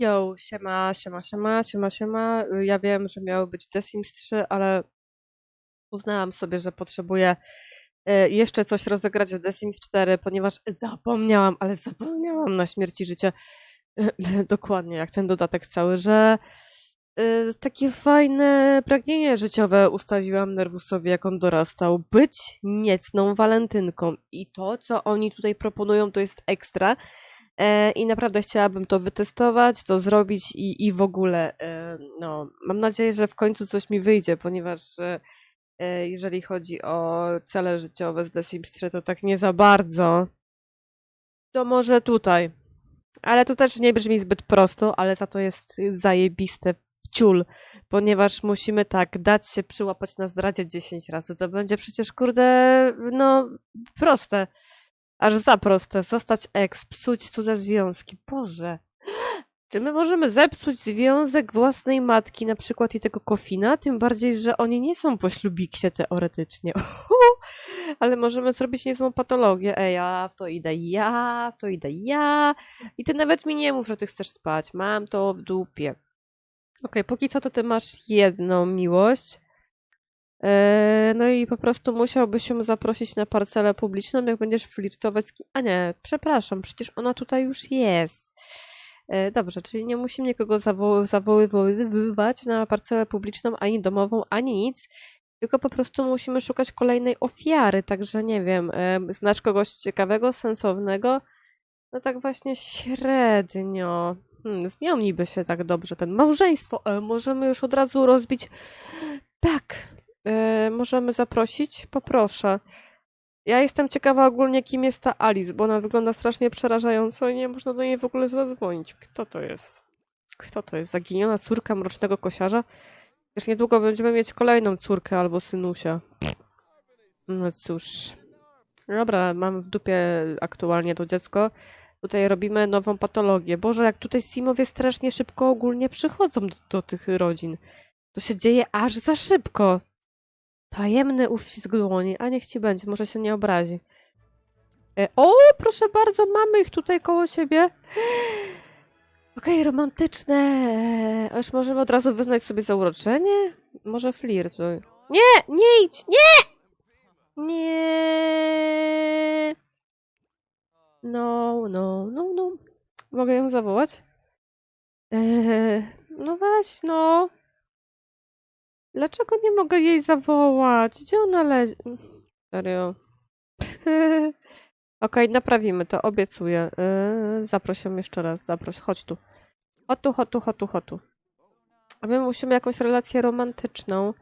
Yo, siema, siema, siema, siema, siema. Ja wiem, że miało być The Sims 3, ale uznałam sobie, że potrzebuję y, jeszcze coś rozegrać w The Sims 4, ponieważ zapomniałam, ale zapomniałam na śmierci życie. Dokładnie jak ten dodatek cały, że y, takie fajne pragnienie życiowe ustawiłam Nervusowi, jak on dorastał. Być niecną walentynką. I to, co oni tutaj proponują, to jest ekstra. E, I naprawdę chciałabym to wytestować, to zrobić i, i w ogóle, e, no, mam nadzieję, że w końcu coś mi wyjdzie, ponieważ e, jeżeli chodzi o cele życiowe z The Sims 3, to tak nie za bardzo. To może tutaj. Ale to też nie brzmi zbyt prosto, ale za to jest zajebiste w ciul, ponieważ musimy tak dać się przyłapać na zdradzie 10 razy. To będzie przecież, kurde, no, proste. Aż za proste. Zostać ex, psuć cudze związki. Boże. Czy my możemy zepsuć związek własnej matki, na przykład i tego kofina? Tym bardziej, że oni nie są po ślubiksie teoretycznie. Ale możemy zrobić niezłą patologię. Ej, ja w to idę, ja w to idę, ja. I ty nawet mi nie mów, że ty chcesz spać. Mam to w dupie. Okej, póki co to ty masz jedną miłość. Eee, No i po prostu musiałbyś ją zaprosić na parcelę publiczną, jak będziesz flirtować z kim... A nie, przepraszam, przecież ona tutaj już jest. E, Dobrze, czyli nie musimy nikogo zawo- zawoływać na parcelę publiczną, ani domową, ani nic, tylko po prostu musimy szukać kolejnej ofiary, także nie wiem, em, znasz kogoś ciekawego, sensownego? No tak właśnie średnio. Hmm, z nią niby się tak dobrze ten małżeństwo. Możemy już od razu rozbić. Tak, e, możemy zaprosić? Poproszę. Ja jestem ciekawa ogólnie, kim jest ta Alice, bo ona wygląda strasznie przerażająco i nie można do niej w ogóle zadzwonić. Kto to jest? Kto to jest? Zaginiona córka mrocznego kosiarza? Już niedługo będziemy mieć kolejną córkę albo synusia. No cóż. Dobra, mam w dupie aktualnie to dziecko. Tutaj robimy nową patologię. Boże, jak tutaj Simowie strasznie szybko ogólnie przychodzą do, do tych rodzin. To się dzieje aż za szybko. Tajemny uścisk dłoni, a niech ci będzie, może się nie obrazi. E, o, proszę bardzo, mamy ich tutaj koło siebie. Okej, romantyczne. E, Już możemy od razu wyznać sobie zauroczenie? Może flirtuj. Nie, nie idź, nie! Nie. No, no, no, no. Mogę ją zawołać? Eee, no weź, no. Dlaczego nie mogę jej zawołać? Gdzie ona leży? Serio. Okej, naprawimy to, obiecuję. Yy, ją jeszcze raz, zaproś, chodź tu. Chodź tu, chodź tu, chodź tu, chodź tu. A my musimy jakąś relację romantyczną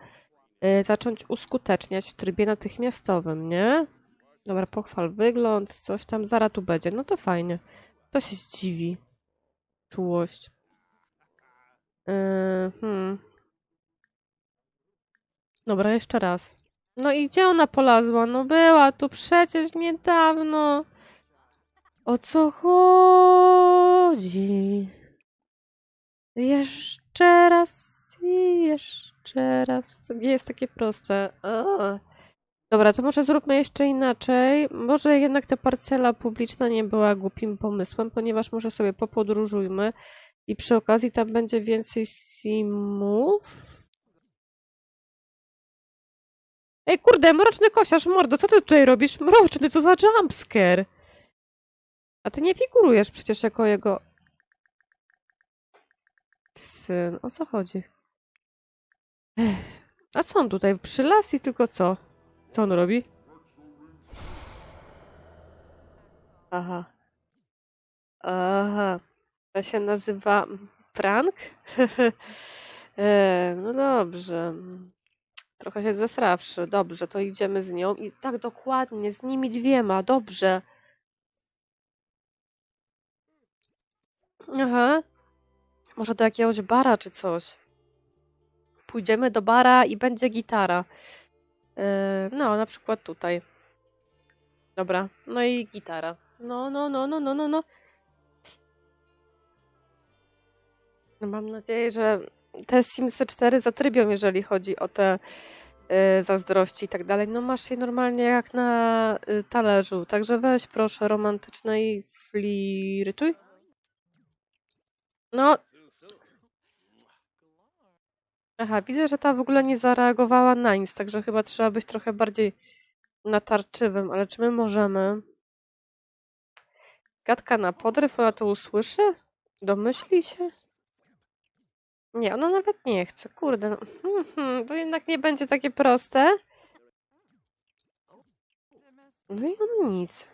yy, zacząć uskuteczniać w trybie natychmiastowym, nie? Dobra, pochwal wygląd, coś tam, zara tu będzie. No to fajnie. To się zdziwi. Czułość. Yy, hmm. Dobra, jeszcze raz. No i gdzie ona polazła? No była tu przecież niedawno. O co chodzi? Jeszcze raz i jeszcze raz. To nie jest takie proste. Ugh. Dobra, to może zróbmy jeszcze inaczej. Może jednak ta parcela publiczna nie była głupim pomysłem, ponieważ może sobie popodróżujmy i przy okazji tam będzie więcej simów. Ej, kurde, mroczny kosiarz, mordo, co ty tutaj robisz? Mroczny, co za jumpscare? A ty nie figurujesz przecież jako jego... Syn, o co chodzi? Ech, a co on tutaj? Przy las i tylko co? Co on robi? Aha. Aha. To się nazywa prank? e, no dobrze. Trochę się zesrawszy. Dobrze, to idziemy z nią. I tak dokładnie, z nimi dwiema. Dobrze. Aha. Może do jakiegoś bara czy coś. Pójdziemy do bara i będzie gitara. Yy, no, na przykład tutaj. Dobra. No i gitara. No, no, no, no, no, no, no. No mam nadzieję, że te Simsy 4 zatrybią, jeżeli chodzi o te y, zazdrości i tak dalej. No masz je normalnie jak na y, talerzu, także weź proszę romantyczne i flirtuj. No, Aha, widzę, że ta w ogóle nie zareagowała na nic, także chyba trzeba być trochę bardziej natarczywym, ale czy my możemy? Gadka na podryw, ona to usłyszy? Domyśli się? Nie, ona nawet nie chce, kurde, no. Mhm, To jednak nie będzie takie proste. No i on nic.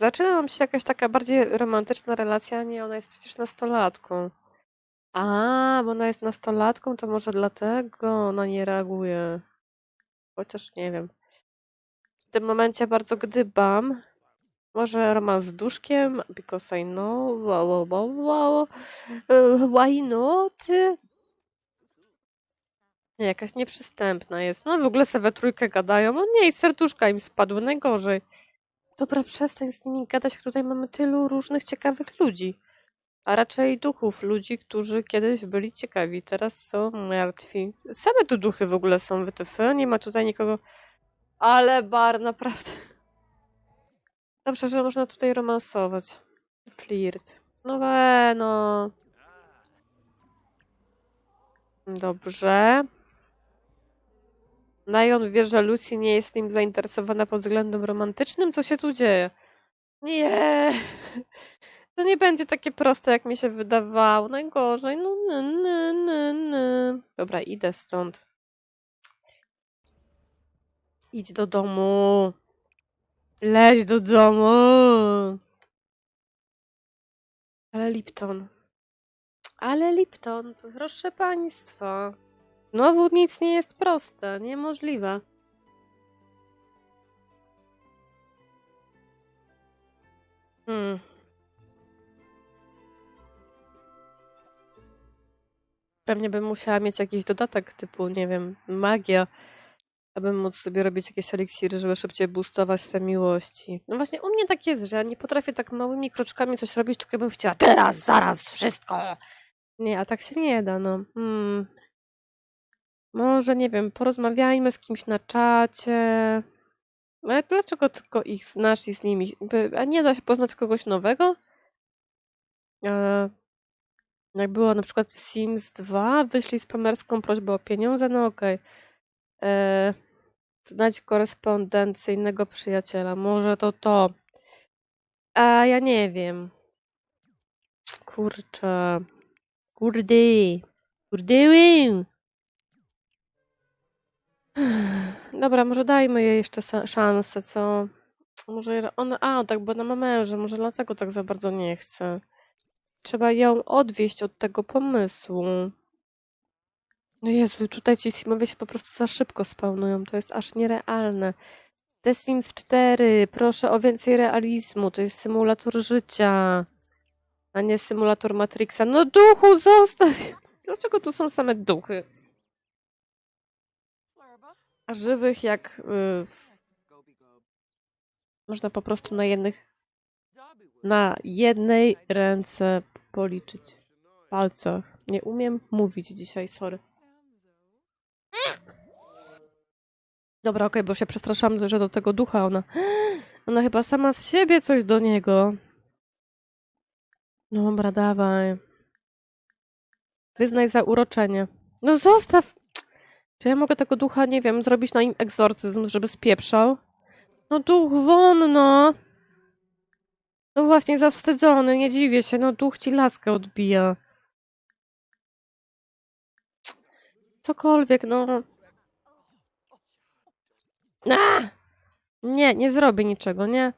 Zaczyna nam się jakaś taka bardziej romantyczna relacja, nie, ona jest przecież nastolatką. A, bo ona jest nastolatką, to może dlatego ona nie reaguje. Chociaż nie wiem. W tym momencie bardzo gdybam. Może romans z duszkiem? Because I know. Wow, wow, wow. Uh, Why not? Jakaś nieprzystępna jest. No w ogóle se we trójkę gadają. No nie, i serduszka im spadły. Najgorzej. Dobra, przestań z nimi gadać. Tutaj mamy tylu różnych ciekawych ludzi. A raczej duchów, ludzi, którzy kiedyś byli ciekawi, teraz są martwi. Same tu duchy w ogóle są wytyfy, nie ma tutaj nikogo. Ale bar, naprawdę. Dobrze, że można tutaj romansować. Flirt. No we, no. Dobrze. Lion wie, że Lucy nie jest nim zainteresowana pod względem romantycznym. Co się tu dzieje? Nie. To nie będzie takie proste, jak mi się wydawało. Najgorzej. No, ny, ny, ny, ny. Dobra, idę stąd. Idź do domu. Leć do domu. Ale Lipton. Ale Lipton, proszę państwa. Znowu nic nie jest proste, niemożliwe. Hmm. Pewnie bym musiała mieć jakiś dodatek typu, nie wiem, magia, aby móc sobie robić jakieś eliksiry, żeby szybciej boostować te miłości. No właśnie, u mnie tak jest, że ja nie potrafię tak małymi kroczkami coś robić, tylko bym chciała teraz, zaraz, wszystko. Nie, a tak się nie da, no. Hmm. Może, nie wiem, porozmawiajmy z kimś na czacie. Ale dlaczego tylko ich znasz i z nimi? A nie da się poznać kogoś nowego? E, jak było na przykład w Sims 2, wyślij spamerską prośbę o pieniądze, no okej. E, Znajdź korespondencyjnego przyjaciela. Może to to. A ja nie wiem. Kurczę. Kurde. Kurdyły. Dobra, może dajmy jej jeszcze szansę, co? Może ona. A, tak, bo ona ma męża, może dlatego tak za bardzo nie chce. Trzeba ją odwieść od tego pomysłu. No Jezu, tutaj ci simowie się po prostu za szybko spawnują. To jest aż nierealne. The Sims 4, proszę o więcej realizmu. To jest symulator życia, a nie symulator Matrixa. No duchu, zostaw! Dlaczego tu są same duchy? A żywych jak... Y, można po prostu na jednych... Na jednej ręce policzyć. Palcach. Nie umiem mówić dzisiaj, sorry. Dobra, okej, bo się przestraszam, że do tego ducha ona... Ona chyba sama z siebie coś do niego. Dobra, dawaj. Wyznaj za uroczenie. No zostaw! Czy ja mogę tego ducha, nie wiem, zrobić na nim egzorcyzm, żeby spieprzał? No duch won, no! No właśnie, zawstydzony, nie dziwię się, no duch ci laskę odbija. Cokolwiek, no. A! Nie, nie zrobię niczego, nie?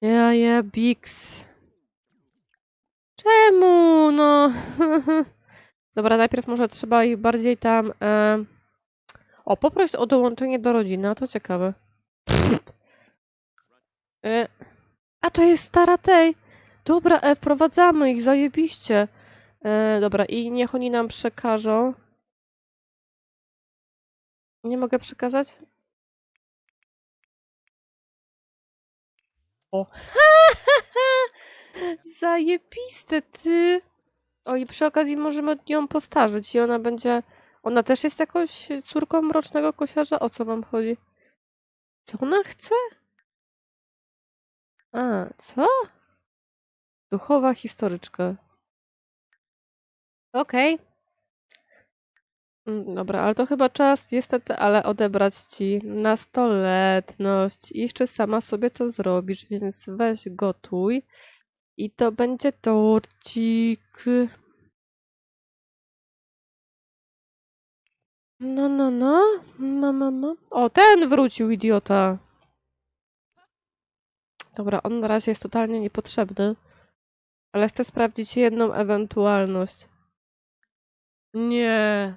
Ja, ja, Bix. Czemu, no? Dobra, najpierw może trzeba ich bardziej tam... E... O, poproś o dołączenie do rodziny, a to ciekawe. E... A to jest stara tej. Dobra, e, wprowadzamy ich, zajebiście. E, dobra, i niech oni nam przekażą. Nie mogę przekazać? O. Zajebiste, ty. O, i przy okazji możemy ją postarzyć i ona będzie... Ona też jest jakąś córką mrocznego kosiarza? O co wam chodzi? Co ona chce? A, co? Duchowa historyczka. Okej. Mm, Dobra, ale to chyba czas niestety, ale odebrać ci nastoletność. I jeszcze sama sobie to zrobisz, więc weź gotuj. I to będzie torcik. No, no, no. No, no, no. O, ten wrócił, idiota. Dobra, on na razie jest totalnie niepotrzebny. Ale chcę sprawdzić jedną ewentualność. Nie.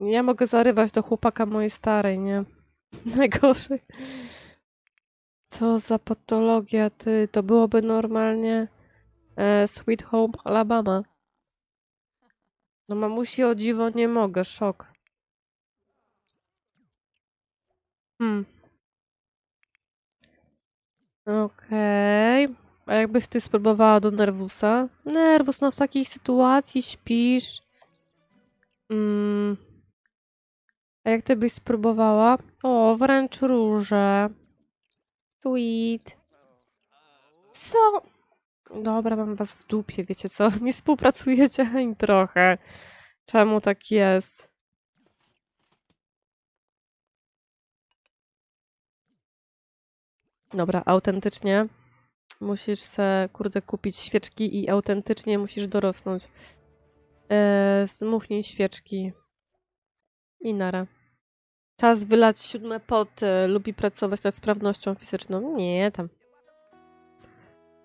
Ja mogę zarywać do chłopaka mojej starej, nie? Najgorzej. Co za patologia, ty. To byłoby normalnie e, Sweet Home Alabama. No mamusi o dziwo nie mogę, szok. Hmm. Okej. A jakbyś ty spróbowała do Nervusa? Nervus, no w takiej sytuacji śpisz. Mm. A jak ty byś spróbowała? O, wręcz róże. Sweet. Co? Dobra, mam was w dupie, wiecie co? Nie współpracujecie ani trochę. Czemu tak jest? Dobra, autentycznie musisz se, kurde, kupić świeczki i autentycznie musisz dorosnąć. Eee, zmuchnij świeczki. I nara. Czas wylać siódme pot. e, Lubi pracować nad sprawnością fizyczną. Nie, tam.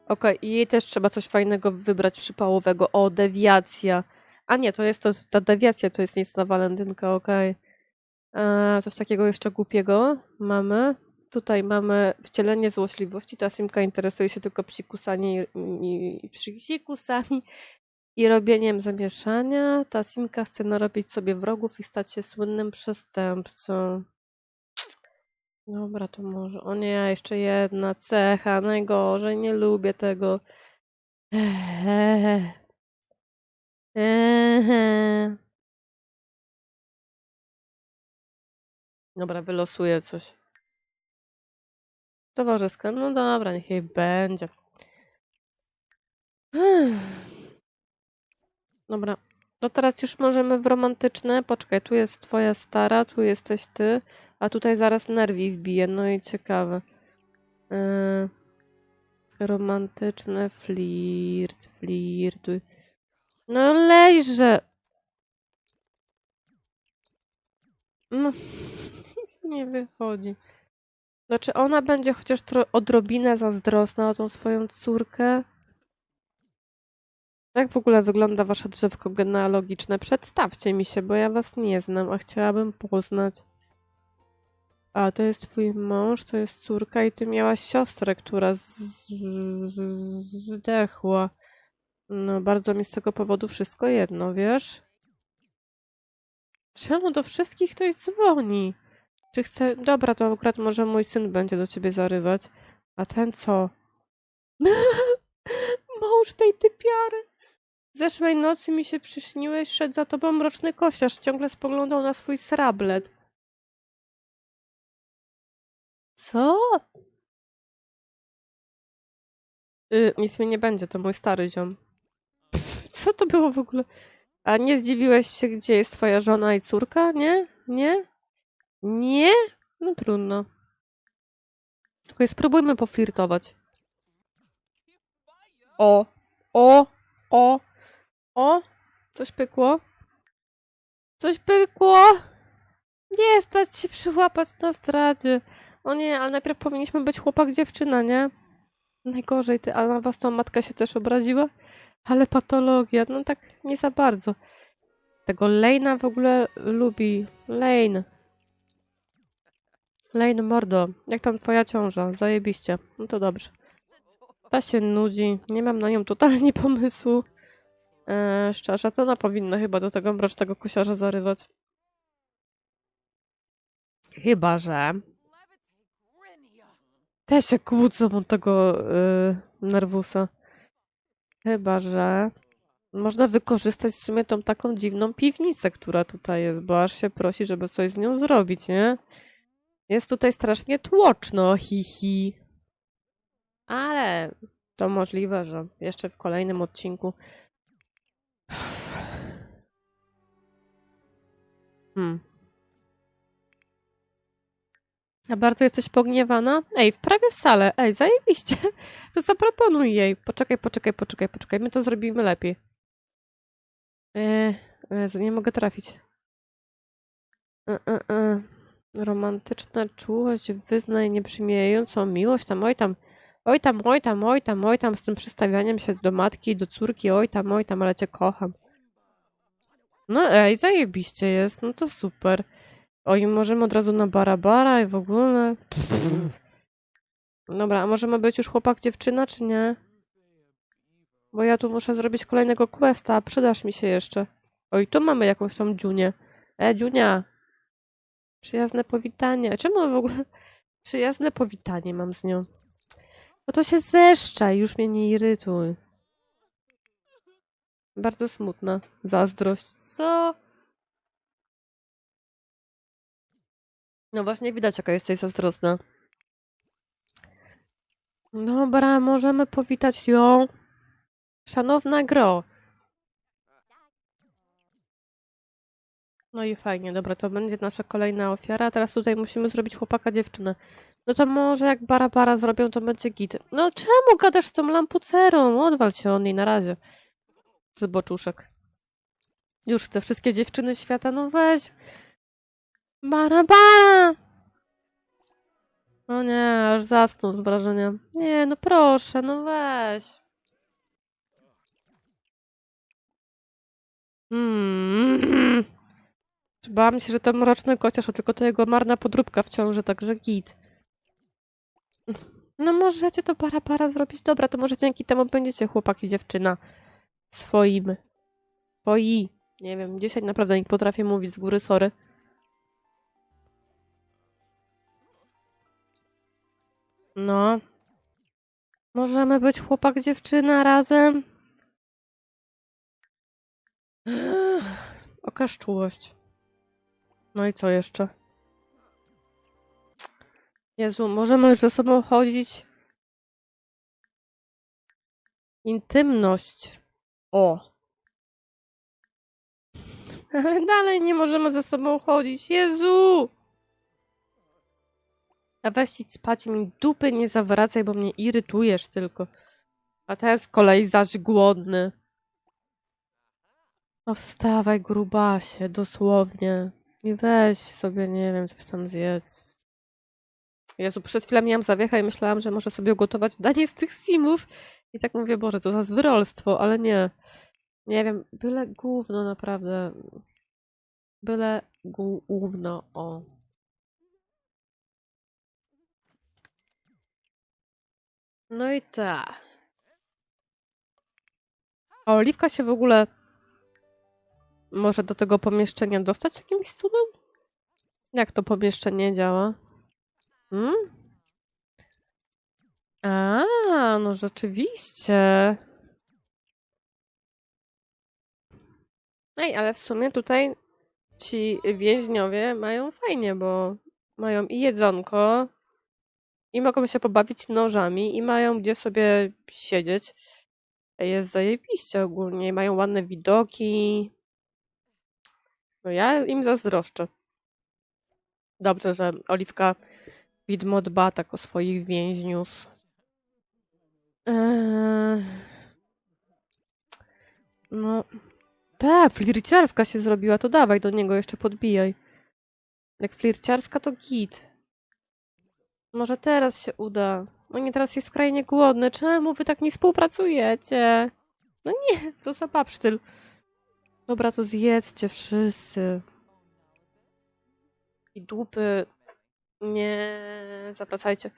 Okej, i jej też trzeba coś fajnego wybrać przypałowego. O, dewiacja. A nie, to jest to, ta dewiacja to jest nic na walentynkę, okej. Eee, Coś takiego jeszcze głupiego mamy. Tutaj mamy wcielenie złośliwości. Ta Simka interesuje się tylko psikusami i, i psikusami i robieniem zamieszania. Ta Simka chce narobić sobie wrogów i stać się słynnym przestępcą. Dobra, to może. O nie, jeszcze jedna cecha. Najgorzej, nie lubię tego. Eee. Eee. Dobra, wylosuję coś. Towarzyska. No dobra, niech jej będzie. Dobra. To teraz już możemy w romantyczne. Poczekaj, tu jest twoja stara, tu jesteś ty, a tutaj zaraz nerwi wbije. No i ciekawe. Yy, romantyczne flirt, flirt. No lejże! No, nic nie wychodzi. Znaczy, ona będzie chociaż odrobinę zazdrosna o tą swoją córkę. Jak w ogóle wygląda wasze drzewko genealogiczne? Przedstawcie mi się, bo ja was nie znam, a chciałabym poznać. A, to jest twój mąż, to jest córka i ty miałaś siostrę, która zdechła. No, bardzo mi z tego powodu wszystko jedno, wiesz? Czemu do wszystkich ktoś dzwoni? Czy chce... Dobra, to akurat może mój syn będzie do ciebie zarywać. A ten co? Mąż tej typiary! Zeszłej nocy mi się przyśniłeś, szedł za tobą mroczny kosiarz, ciągle spoglądał na swój srablet. Co? Y, nic mi nie będzie, to mój stary ziom. Pff, co to było w ogóle? A nie zdziwiłeś się, gdzie jest twoja żona i córka? Nie? Nie? Nie? No trudno. Tylko spróbujmy poflirtować. O, o, o, o, coś pykło. Coś pykło. Nie stać się przyłapać na zdradzie. O nie, ale najpierw powinniśmy być chłopak-dziewczyna, nie? Najgorzej, ty, a na was to matka się też obraziła? Ale patologia, no tak nie za bardzo. Tego Lejna w ogóle lubi. Lane. Lane, mordo, jak tam twoja ciąża? Zajebiście. No to dobrze. Ta się nudzi, nie mam na nią totalnie pomysłu. Eee, szczerze, to ona powinna chyba do tego mrocznego kosiarza zarywać. Chyba, że te się kłócą od tego yy, nerwusa. Chyba, że można wykorzystać w sumie tą taką dziwną piwnicę, która tutaj jest, bo aż się prosi, żeby coś z nią zrobić, nie? Jest tutaj strasznie tłoczno, hi hi. Ale to możliwe, że jeszcze w kolejnym odcinku. Hmm. A bardzo jesteś pogniewana? Ej, prawie w salę. Ej, zajebiście. To zaproponuj jej. Poczekaj, poczekaj, poczekaj, poczekaj. My to zrobimy lepiej. Ej, Jezu, nie mogę trafić. E, e, e. Romantyczna czułość, wyznaj nieprzymijającą miłość, tam oj tam oj tam, oj tam, oj tam, oj tam, z tym przystawianiem się do matki do córki, oj tam, oj tam, ale cię kocham. No ej, zajebiście jest, no to super. Oj, możemy od razu na barabara i w ogóle. Dobra, a możemy być już chłopak, dziewczyna, czy nie? Bo ja tu muszę zrobić kolejnego questa, przydasz mi się jeszcze. Oj, tu mamy jakąś tą Dziunię. E, Dziunia! Przyjazne powitanie. Czemu w ogóle przyjazne powitanie mam z nią? Bo to się zeszcza i już mnie nie irytuj. Bardzo smutna. Zazdrość. Co? No właśnie widać, jaka jesteś zazdrosna. Dobra, możemy powitać ją. Szanowna Gro. No i fajnie, dobra, to będzie nasza kolejna ofiara. Teraz tutaj musimy zrobić chłopaka, dziewczynę. No to może jak Barabara zrobią, to będzie git. No czemu gadasz z tą lampucerą? Odwal się od niej na razie. Zboczuszek. Już chcę wszystkie dziewczyny świata, no weź. Barabara! O nie, aż zasnął z wrażenia. Nie, no proszę, no weź. Mm. Bałam się, że to mroczny kociarz, a tylko to jego marna podróbka w ciąży, także git. No możecie to para para zrobić. Dobra, to może dzięki temu będziecie chłopak i dziewczyna swoim. Swoi. Nie wiem, dzisiaj naprawdę nie potrafię mówić z góry, sorry. No. Możemy być chłopak, dziewczyna razem. Okaż czułość. No i co jeszcze? Jezu, możemy już ze sobą chodzić. Intymność. O. Ale dalej nie możemy ze sobą chodzić. Jezu! A weź idź spać mi dupy nie zawracaj, bo mnie irytujesz tylko. A ten z kolei zaś głodny. No wstawaj, grubasie, dosłownie. I weź sobie, nie wiem, coś tam zjedz. Jezu, przez chwilę miałam zawiechę i myślałam, że może sobie ugotować danie z tych simów. I tak mówię, Boże, co za zwyrolstwo, ale nie. Nie wiem, byle gówno naprawdę. Byle gówno, o. No i tak. A Oliwka się w ogóle może do tego pomieszczenia dostać jakimś cudem? Jak to pomieszczenie działa? Hmm? A, no rzeczywiście. Ej, ale w sumie tutaj ci więźniowie mają fajnie, bo mają i jedzonko, i mogą się pobawić nożami, i mają gdzie sobie siedzieć. Jest zajebiście ogólnie, mają ładne widoki. No ja im zazdroszczę. Dobrze, że Oliwka widmo dba tak o swoich więźniów. Eee... No. Ta, flirciarska się zrobiła, to dawaj do niego jeszcze podbijaj. Jak flirciarska to git. Może teraz się uda. No nie, teraz jest skrajnie głodny. Czemu wy tak nie współpracujecie? No nie, co za papsztyl. Dobra, to zjedzcie wszyscy. I dupy nie zawracajcie.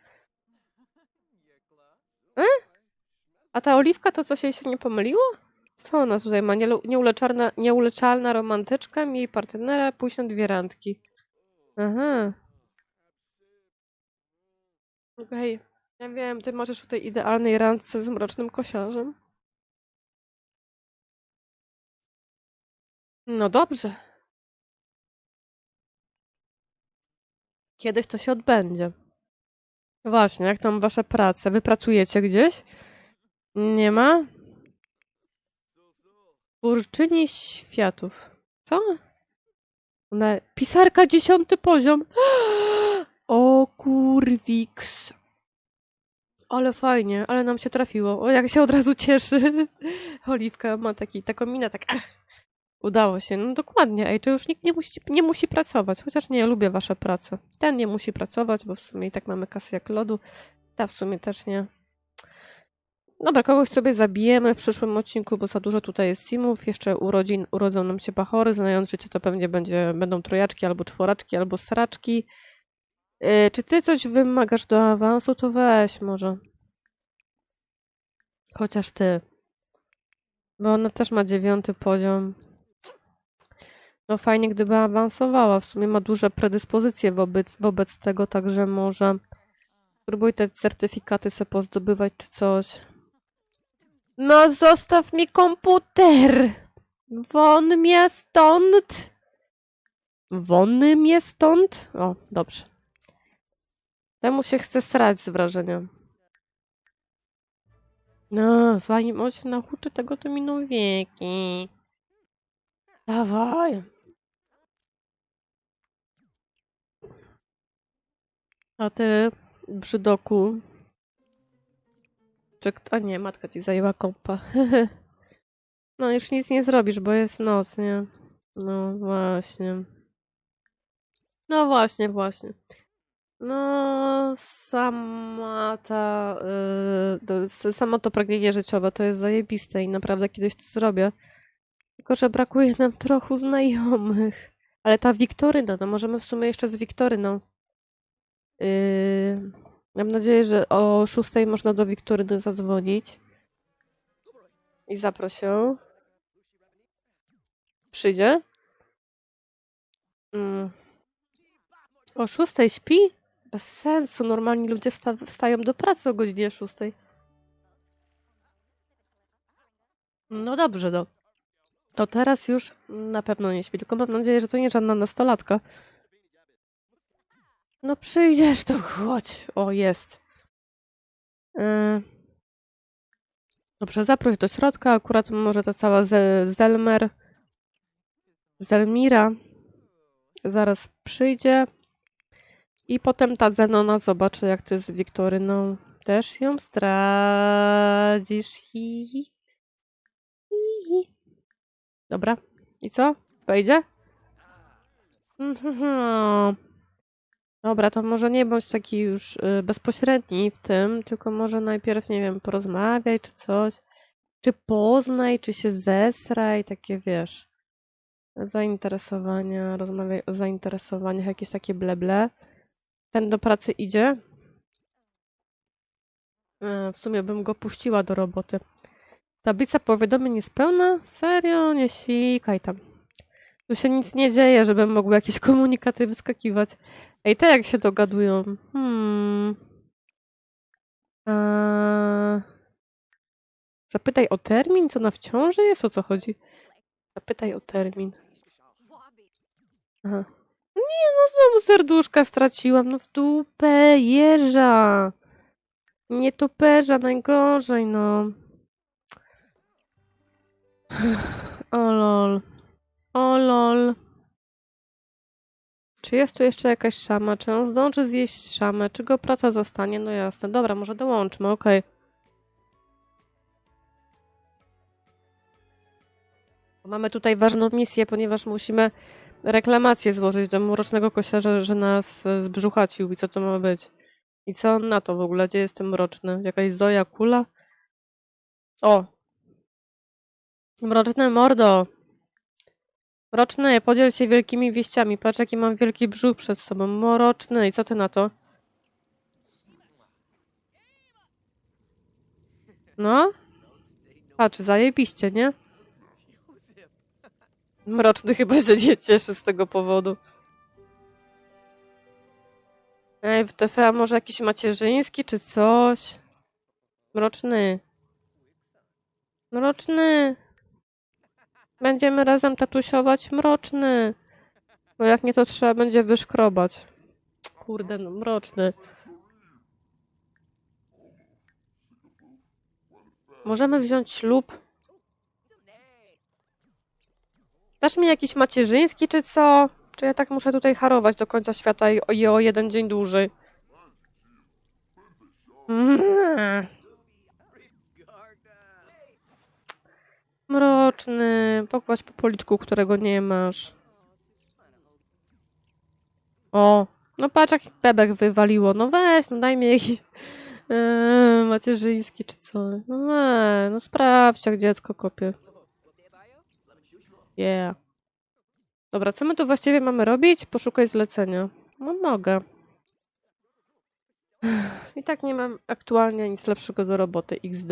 E? A ta oliwka to coś jej się nie pomyliło? Co ona tutaj ma? Nieuleczalna, nieuleczalna romantyczka, jej partnera, pójść na dwie randki. Aha. Okej. Ja wiem, ty możesz w tej idealnej randce z mrocznym kosiarzem. No dobrze. Kiedyś to się odbędzie. Właśnie, jak tam wasze prace? Wy pracujecie gdzieś? Nie ma? Twórczyni światów. Co? Ona, pisarka dziesiąty poziom. O kurwiks. Ale fajnie, ale nam się trafiło. O, jak się od razu cieszy. Oliwka ma taki, taką minę, tak ach, udało się. No dokładnie, ej, to już nikt nie musi, nie musi pracować, chociaż nie, ja lubię wasze prace. Ten nie musi pracować, bo w sumie i tak mamy kasę jak lodu. Ta w sumie też nie. Dobra, kogoś sobie zabijemy w przyszłym odcinku, bo za dużo tutaj jest simów. Jeszcze urodzin, urodzą nam się bachory. Znając życie, to pewnie będzie, będą trojaczki, albo czworaczki, albo sraczki. Yy, czy ty coś wymagasz do awansu, to weź może. Chociaż ty. Bo ona też ma dziewiąty poziom. No fajnie, gdyby awansowała. W sumie ma duże predyspozycje wobec, wobec tego, także może spróbuj te certyfikaty se pozdobywać czy coś. No zostaw mi komputer! Won mnie stąd! Won mnie stąd? O, dobrze. Temu się chce srać z wrażenia. No, zanim on się nauczy tego, to miną wieki. Dawaj. A ty, brzydoku. Czy kto? A nie, matka ci zajęła kompa. no, już nic nie zrobisz, bo jest noc, nie? No, właśnie. No właśnie, właśnie. No, sama ta, y, samo to pragnienie życiowe to jest zajebiste i naprawdę kiedyś to zrobię. Tylko, że brakuje nam trochę znajomych. Ale ta Wiktoryna, no możemy w sumie jeszcze z Wiktoryną. Yy, mam nadzieję, że o szóstej można do Wiktoryny zadzwonić. I zaproś ją. Przyjdzie? Mm. O szóstej śpi? Bez sensu. Normalni ludzie wsta wstają do pracy o godzinie szóstej. No dobrze, no. To teraz już na pewno nie śpi, tylko mam nadzieję, że to nie żadna nastolatka. No przyjdziesz, to chodź. O, jest. Yy. Dobrze, zaproś do środka. Akurat może ta cała Zel Zelmer, Zelmira zaraz przyjdzie. I potem ta Zenona zobaczy, jak to jest z Wiktoryną. Też ją hi. Hi, hi. Dobra. I co? Wejdzie? Dobra, to może nie bądź taki już y, bezpośredni w tym, tylko może najpierw, nie wiem, porozmawiaj czy coś. Czy poznaj, czy się zesraj, takie wiesz. Zainteresowania, rozmawiaj o zainteresowaniach, jakieś takie bleble. Ten do pracy idzie. E, W sumie bym go puściła do roboty. Tablica powiadomień jest pełna? Serio? Nie sikaj tam. Tu się nic nie dzieje, żeby mogły jakieś komunikaty wyskakiwać. Ej, te jak się dogadują? Hmm. Eee... Zapytaj o termin? Co na w ciąży jest? O co chodzi? Zapytaj o termin. Aha. Nie, no znowu serduszka straciłam. No w dupę jeża. Nie toperza, najgorzej, no. O lol. O lol. Czy jest tu jeszcze jakaś szama? Czy on zdąży zjeść szamę? Czy go praca zastanie? No jasne. Dobra, może dołączmy, okej. Mamy tutaj ważną misję, ponieważ musimy reklamację złożyć do mrocznego kosiarza, że nas e, zbrzuchacił i co to ma być. I co on na to w ogóle? Gdzie jest ten mroczny? Jakaś Zoja Kula? O! Mroczny mordo! Mroczny, podziel się wielkimi wieściami. Patrz, jaki mam wielki brzuch przed sobą. Mroczny, i co ty na to? No? Patrz, zajebiście, nie? Mroczny chyba się nie cieszy z tego powodu. Ej, w TFA może jakiś macierzyński czy coś? Mroczny. Mroczny. Będziemy razem tatusiować mroczny. Bo jak nie, to trzeba będzie wyszkrobać. Kurde, no mroczny. Możemy wziąć ślub. Dasz mi jakiś macierzyński czy co? Czy ja tak muszę tutaj harować do końca świata i o, i o jeden dzień dłużej? Mm. Mroczny, pokładź po policzku, którego nie masz. O, no patrz jaki bebek wywaliło. No weź, no daj mi jakiś eee, macierzyński czy co. No, we, no sprawdź jak dziecko kopie. Yeah. Dobra, co my tu właściwie mamy robić? Poszukaj zlecenia. No mogę. I tak nie mam aktualnie nic lepszego do roboty. XD.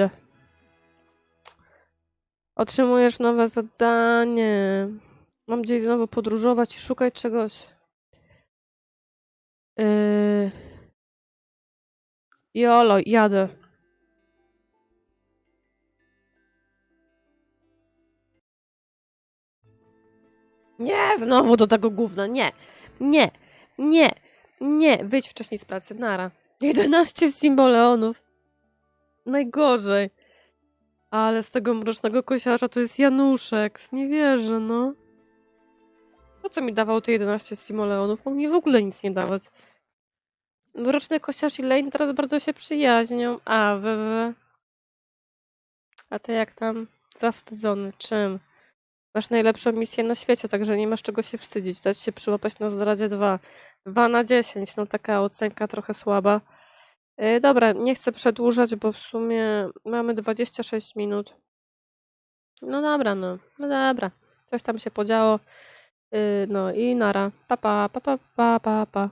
Otrzymujesz nowe zadanie. Mam gdzieś znowu podróżować i szukać czegoś. Yy... Jolo, jadę. Nie, znowu do tego gówna. Nie, nie, nie, nie. Wyjdź wcześniej z pracy. Nara. 11 simboleonów. Najgorzej. Ale z tego mrocznego kosiarza to jest Januszek. Nie wierzę, no. Po co mi dawał te 11 simoleonów? Mógł mi w ogóle nic nie dawać. Mroczny kosiarz i Lane teraz bardzo się przyjaźnią. A, we, we. A ty jak tam? Zawstydzony. Czym? Masz najlepszą misję na świecie, także nie masz czego się wstydzić. Dać się przyłapać na zdradzie 2. 2 na 10. No taka ocenka trochę słaba. Yy, dobra, nie chcę przedłużać, bo w sumie mamy 26 minut. No dobra, no. No dobra. Coś tam się podziało. Yy, no i nara. Pa, pa, pa, pa, pa, pa.